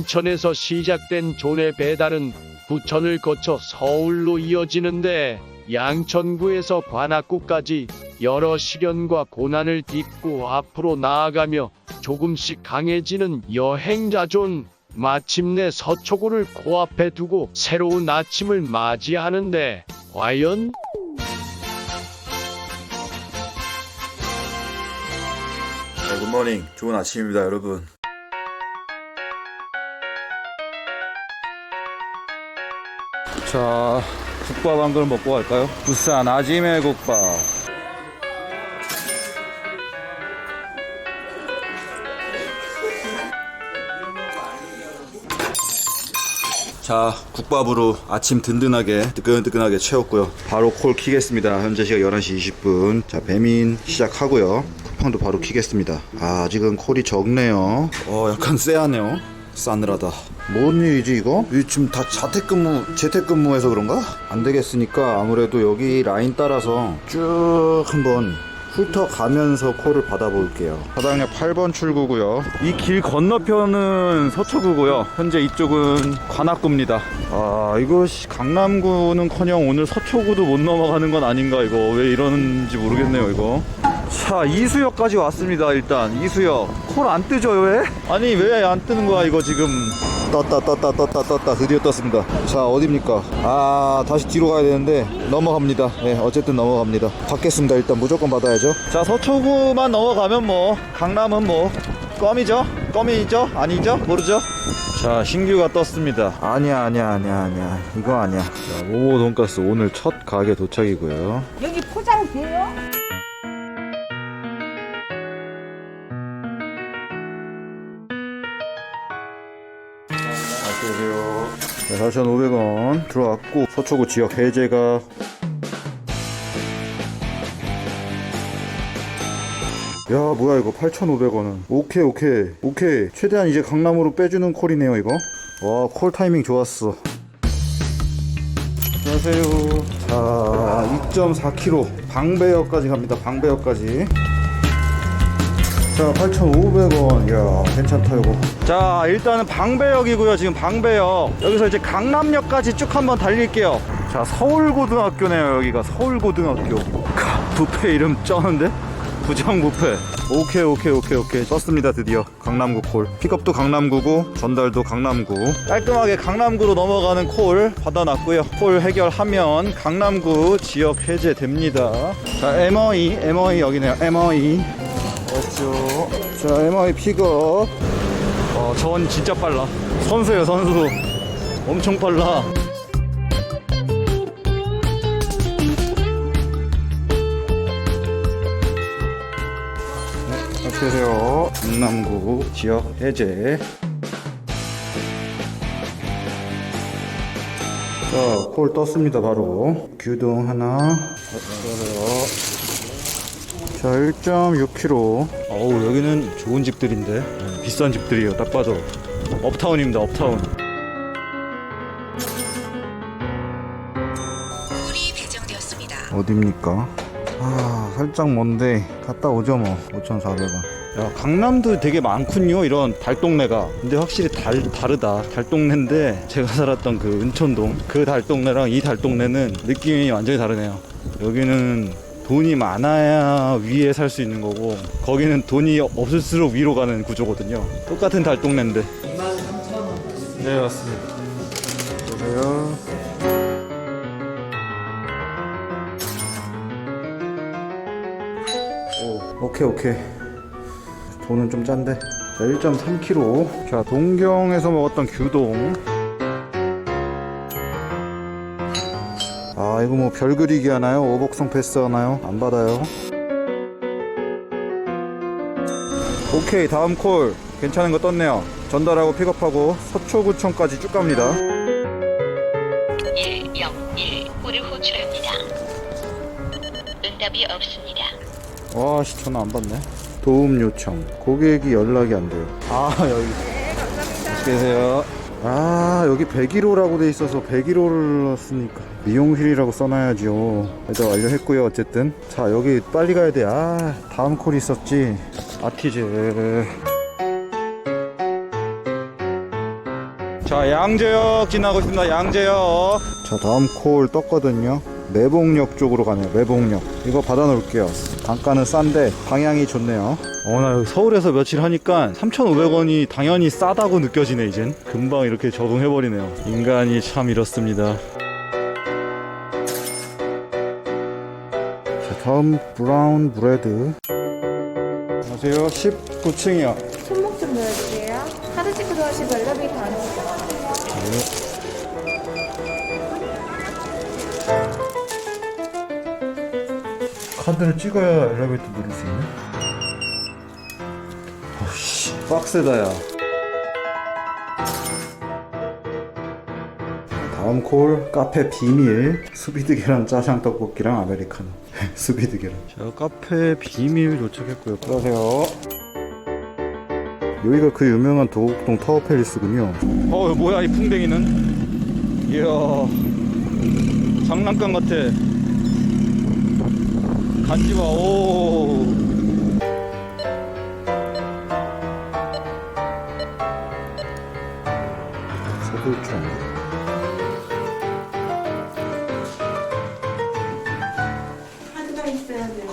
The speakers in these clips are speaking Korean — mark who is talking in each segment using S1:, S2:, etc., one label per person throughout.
S1: 인천에서 시작된 존의 배달은 부천을 거쳐 서울로 이어지는데 양천구에서 관악구까지 여러 시련과 고난을 딛고 앞으로 나아가며 조금씩 강해지는 여행자 존 마침내 서초구를 코앞에 두고 새로운 아침을 맞이하는데 과연
S2: 네, 굿모닝. 좋은 아침입니다, 여러분. 자, 국밥 한 그릇 먹고 갈까요? 부산 아지매 국밥. 자, 국밥으로 아침 든든하게 뜨끈뜨끈하게 채웠고요. 바로 콜 키겠습니다. 현재 시각 11시 20분. 자, 배민 시작하고요. 쿠팡도 바로 키겠습니다. 아, 아직은 콜이 적네요. 어, 약간 쎄하네요. 싸늘하다. 뭔 일이지 이거? 이 지금 다 자택근무, 재택근무해서 그런가? 안 되겠으니까 아무래도 여기 라인 따라서 쭉 한번 훑어가면서 콜을 받아볼게요. 사당역 8번 출구고요. 이 길 건너편은 서초구고요. 현재 이쪽은 관악구입니다. 아 이거 씨, 강남구는커녕 오늘 서초구도 못 넘어가는 건 아닌가 이거 왜 이러는지 모르겠네요 이거. 자 이수역까지 왔습니다 일단. 이수역 콜 안 뜨죠 왜? 아니 왜 안 뜨는 거야 이거 지금? 떴다 떴다 떴다 떴다 드디어 떴습니다. 자 어딥니까? 아 다시 뒤로 가야 되는데 넘어갑니다. 네 어쨌든 넘어갑니다. 받겠습니다 일단. 무조건 받아야죠. 자 서초구만 넘어가면 뭐 강남은 뭐 껌이죠? 껌이죠? 아니죠? 모르죠? 자 신규가 떴습니다. 아니야 아니야 아니야 아니야. 이거 아니야. 자 모모 돈가스 오늘 첫 가게 도착이고요.
S3: 여기 포장 돼요?
S2: 네, 4,500원 들어왔고 서초구 지역 해제가 야 뭐야 이거 8,500원은. 오케이 오케이 오케이. 최대한 이제 강남으로 빼주는 콜이네요 이거. 와 콜 타이밍 좋았어. 안녕하세요. 자 2.4km 방배역까지 갑니다 방배역까지 자 8,500원 이야. 괜찮다 이거 자 일단은 방배역이고요 지금 방배역. 여기서 이제 강남역까지 쭉 한번 달릴게요. 자 서울고등학교네요 여기가. 서울고등학교. 카, 뷔페 이름 쩌는데? 부정 뷔페. 오케이 오케이 오케이 오케이. 썼습니다 드디어. 강남구 콜. 픽업도 강남구고 전달도 강남구. 깔끔하게 강남구로 넘어가는 콜 받아놨고요. 콜 해결하면 강남구 지역 해제됩니다. 자 MOE MOE 여기네요. MOE 맞죠. 자, MI 픽업. 어, 전 진짜 빨라. 선수예요, 선수. 엄청 빨라. 네, 안녕하세요. 강남구 지역 해제. 자, 콜 떴습니다, 바로. 규동 하나. 떴어요. 자, 1.6km. 어우, 여기는 좋은 집들인데. 네, 비싼 집들이에요, 딱 봐도. 업타운입니다, 업타운.
S4: 콜이 배정되었습니다.
S2: 어딥니까? 아, 살짝 먼데, 갔다 오죠, 뭐. 5,400원. 야, 강남도 되게 많군요, 이런 달동네가. 근데 확실히 달, 다르다. 달동네인데, 제가 살았던 그 은천동, 그 달동네랑 이 달동네는 느낌이 완전히 다르네요. 여기는 돈이 많아야 위에 살 수 있는 거고, 거기는 돈이 없을수록 위로 가는 구조거든요. 똑같은 달동네인데. 23,000원. 네, 맞습니다. 오, 오케이 오케이 돈은 좀 짠데 자 1.3kg 자 동경에서 먹었던 규동 아 이거 뭐 별 그리기 하나요? 오복성 패스 하나요? 안 받아요? 오케이 다음 콜. 괜찮은 거 떴네요. 전달하고 픽업하고 서초구청까지 쭉 갑니다.
S4: 101홀을 호출합니다. 응답이 없습니다.
S2: 와씨 전화 안 받네. 도움 요청. 고객이 연락이 안 돼요. 아 여기. 안녕히 계세요. 아 여기 101호라고 돼 있어서 101호를 넣었으니까 미용실이라고 써놔야지요 일단 완료했고요 어쨌든. 자 여기 빨리 가야 돼 아 다음 콜 있었지. 아티즈. 자 양재역 지나고 있습니다 양재역. 자 다음 콜 떴거든요. 매봉역 쪽으로 가네요 매봉역. 이거 받아 놓을게요. 단가는 싼데 방향이 좋네요. 어나 여기 서울에서 며칠 하니까 3,500원이 당연히 싸다고 느껴지네 이젠. 금방 이렇게 적응해버리네요. 인간이 참 이렇습니다 다음 브라운 브레드 안녕하세요 19층이요
S3: 손목 좀. 카드 찍고 들어가시고 엘리베이터 안으로.
S2: 카드를 찍어야 엘리베이터 누를 수 있네. 어씨, 빡세다 야. 다음 콜 카페 비밀 수비드 계란 짜장 떡볶이랑 아메리카노 수비드 계란. 자 카페 비밀 도착했고요. 들어가세요. 여기가 그 유명한 도곡동 타워 팰리스군요. 어 뭐야 이 풍뎅이는? 이야 장난감 같아. 간지마 오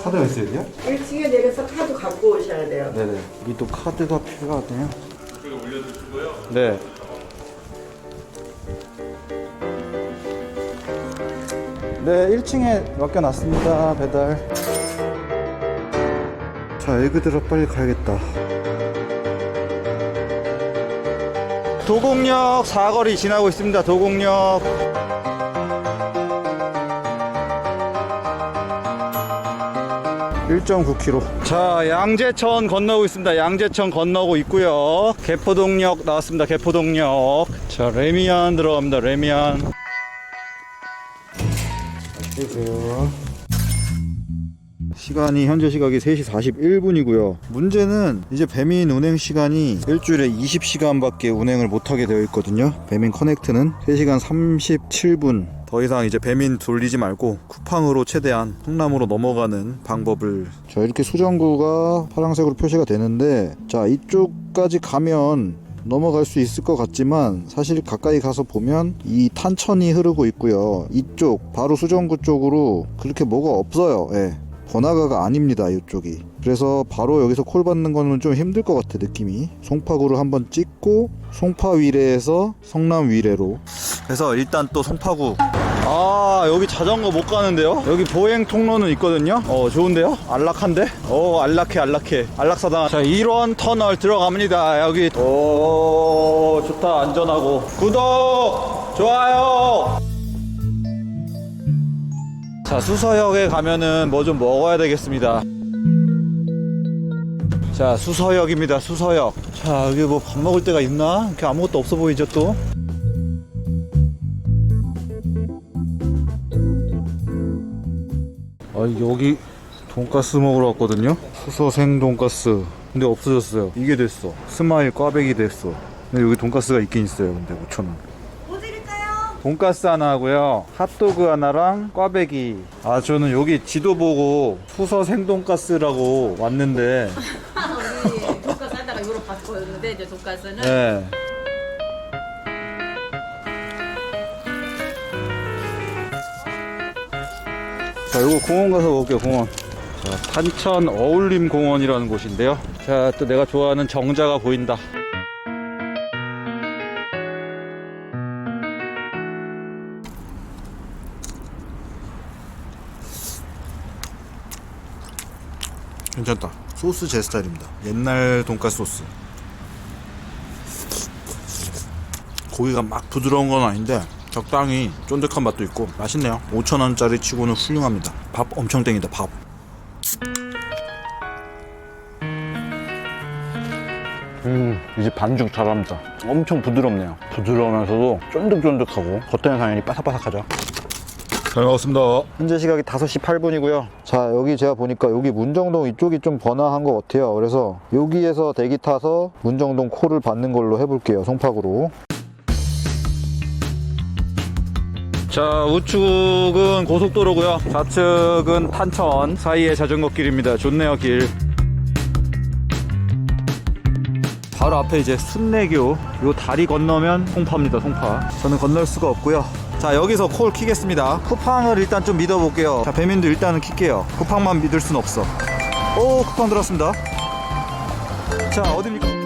S2: 카드가 있어야 돼요?
S5: 1층에 내려서 카드 갖고 오셔야 돼요.
S2: 네네 여기 또 카드가 필요하네요 저기 올려주시고요 네 네, 1층에 맡겨놨습니다. 배달. 자, 에그드라 빨리 가야겠다. 도곡역 사거리 지나고 있습니다. 도곡역. (1.9km) 자 양재천 건너고 있습니다. 양재천 건너고 있고요. 개포동역 나왔습니다. 개포동역. 자 레미안 들어갑니다. 레미안. 안녕하세요 시간이 현재 시각이 3시 41분이고요. 문제는 이제 배민 운행 시간이 일주일에 20시간밖에 운행을 못하게 되어 있거든요. 배민 커넥트는 3시간 37분. 더 이상 이제 배민 돌리지 말고 쿠팡으로 최대한 성남으로 넘어가는 방법을 자 이렇게 수정구가 파란색으로 표시가 되는데 자 이쪽까지 가면 넘어갈 수 있을 것 같지만 사실 가까이 가서 보면 이 탄천이 흐르고 있고요. 이쪽 바로 수정구 쪽으로 그렇게 뭐가 없어요. 예. 번화가가 아닙니다. 이쪽이. 그래서 바로 여기서 콜 받는 거는 좀 힘들 것 같아 느낌이. 송파구를 한번 찍고 송파 위례에서 성남 위례로. 그래서 일단 또 송파구. 아 여기 자전거 못 가는데요? 여기 보행 통로는 있거든요. 어 좋은데요? 안락한데? 어 안락해 안락해. 안락사당. 자 1원 터널 들어갑니다. 여기. 오 좋다 안전하고. 구독 좋아요. 자 수서역에 가면은 뭐 좀 먹어야 되겠습니다 자 수서역입니다. 수서역. 자 여기 뭐 밥 먹을 데가 있나? 이렇게 아무것도 없어 보이죠 또? 아, 여기 돈가스 먹으러 왔거든요? 수서생 돈가스. 근데 없어졌어요. 이게 됐어. 스마일 꽈배기 됐어. 근데 여기 돈가스가 있긴 있어요 근데 5천원.
S5: 뭐 드릴까요?
S2: 돈가스 하나 하고요. 핫도그 하나랑 꽈배기. 아, 저는 여기 지도 보고 수서 생돈가스라고 왔는데,
S6: 우리 돈가스 하다가 이거로 바꿨는데 이제 돈가스는
S2: 네. 자, 요거 공원 가서 먹을게요, 공원. 자, 탄천 어울림 공원이라는 곳인데요. 자, 또 내가 좋아하는 정자가 보인다. 괜찮다. 소스 제 스타일입니다. 옛날 돈가스 소스. 고기가 막 부드러운 건 아닌데 적당히 쫀득한 맛도 있고 맛있네요. 5,000원짜리 치고는 훌륭합니다. 밥 엄청 땡기다, 밥. 음, 이제 반죽 잘합니다. 엄청 부드럽네요. 부드러우면서도 쫀득쫀득하고 겉에는 당연히 바삭바삭하죠. 잘 먹었습니다. 현재 시각이 5시 8분이고요. 자, 여기 제가 보니까 여기 문정동 이쪽이 좀 번화한 것 같아요. 그래서 여기에서 대기 타서 문정동 콜을 받는 걸로 해볼게요. 송파구로. 자, 우측은 고속도로고요. 좌측은 탄천 사이의 자전거 길입니다. 좋네요, 길. 바로 앞에 이제 순례교 요 다리 건너면 송파입니다 송파. 저는 건널 수가 없고요. 자 여기서 콜 키겠습니다. 쿠팡을 일단 좀 믿어볼게요. 자 배민도 일단은 킬게요. 쿠팡만 믿을 순 없어. 오 쿠팡 들어왔습니다. 자 어딥니까